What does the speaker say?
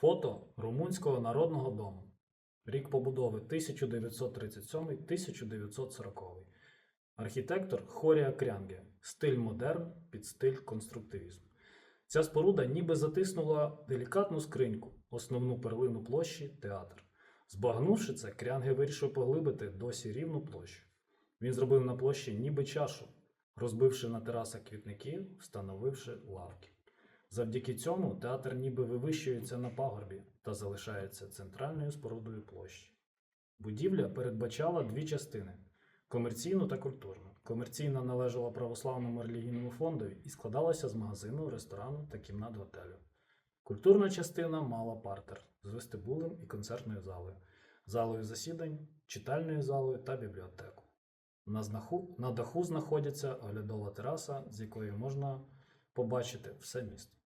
Фото Румунського народного дому. Рік побудови 1937-1940. Архітектор Хорія Крянге. Стиль модерн під стиль конструктивізм. Ця споруда ніби затиснула делікатну скриньку, основну перлину площі театр. Збагнувши це, Крянге вирішив поглибити досі рівну площу. Він зробив на площі ніби чашу, розбивши на терасах квітники, встановивши лавки. Завдяки цьому театр ніби вивищується на пагорбі та залишається центральною спорудою площі. Будівля передбачала дві частини комерційну та культурну. Комерційна належала православному релігійному фондові і складалася з магазину, ресторану та кімнат готелю. Культурна частина мала партер з вестибулем і концертною залою, залою засідань, читальною залою та бібліотеку. На, знаху, на даху знаходиться оглядова тераса, з якої можна побачити все місто.